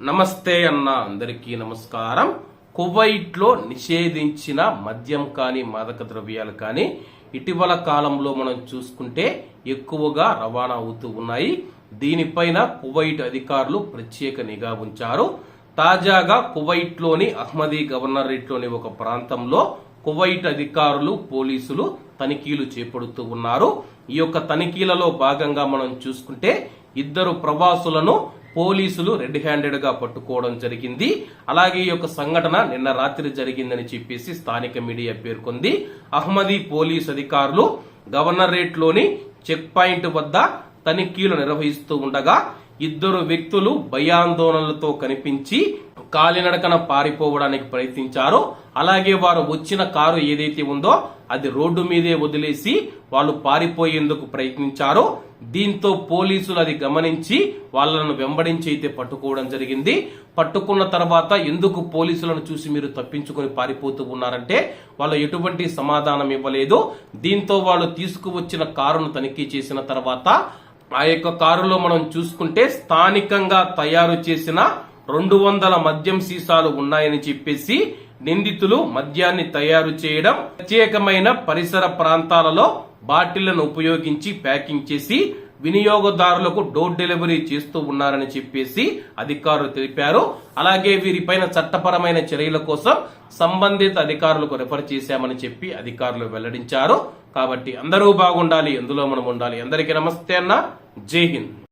నమస్తే అన్న అందరికీ నమస్కారం. కువైట్లో నిషేధించిన మద్యం కానీ మాదక ద్రవ్యాలు కానీ ఇటీవల కాలంలో మనం చూసుకుంటే ఎక్కువగా రవాణా అవుతూ ఉన్నాయి. దీనిపైన కువైట్ అధికారులు ప్రత్యేక నిఘా ఉంచారు. తాజాగా కువైట్లోని అహ్మదీ గవర్నరేట్లోని ఒక ప్రాంతంలో కువైట్ అధికారులు పోలీసులు తనిఖీలు చేపడుతూ ఉన్నారు. ఈ యొక్క తనిఖీలలో భాగంగా మనం చూసుకుంటే ఇద్దరు ప్రవాసులను పోలీసులు రెడ్ హ్యాండెడ్గా పట్టుకోవడం జరిగింది. అలాగే ఈ యొక్క సంఘటన నిన్న రాత్రి జరిగిందని చెప్పేసి స్థానిక మీడియా పేర్కొంది. అహ్మదీ పోలీస్ అధికారులు గవర్నరేట్లోని చెక్ పాయింట్ వద్ద తనిఖీలు నిర్వహిస్తూ ఉండగా ఇద్దరు వ్యక్తులు భయాందోళనలతో కనిపించి కాలినడకన పారిపోవడానికి ప్రయత్నించారు. అలాగే వారు వచ్చిన కారు ఏదైతే ఉందో అది రోడ్డు మీదే వదిలేసి వాళ్ళు పారిపోయేందుకు ప్రయత్నించారు. దీంతో పోలీసులు అది గమనించి వాళ్ళను వెంబడించి అయితే పట్టుకోవడం జరిగింది. పట్టుకున్న తర్వాత ఎందుకు పోలీసులను చూసి మీరు తప్పించుకొని పారిపోతూ ఉన్నారంటే వాళ్ళు ఎటువంటి సమాధానం ఇవ్వలేదు. దీంతో వాళ్ళు తీసుకువచ్చిన కారును తనిఖీ చేసిన తర్వాత ఆ యొక్క కారులో మనం చూసుకుంటే స్థానికంగా తయారు చేసిన రెండు వందల మద్యం సీసాలు ఉన్నాయని చెప్పేసి నిందితులు మద్యాన్ని తయారు చేయడం ప్రత్యేకమైన పరిసర ప్రాంతాలలో బాటిళ్ళను ఉపయోగించి ప్యాకింగ్ చేసి వినియోగదారులకు డోర్ డెలివరీ చేస్తూ ఉన్నారని చెప్పేసి అధికారులు తెలిపారు. అలాగే వీరిపైన చట్టపరమైన చర్యల కోసం సంబంధిత అధికారులకు రిఫర్ చేశామని చెప్పి అధికారులు వెల్లడించారు. కాబట్టి అందరూ బాగుండాలి ఎందులో మనం ఉండాలి. అందరికీ నమస్తే అన్న. జై హింద్.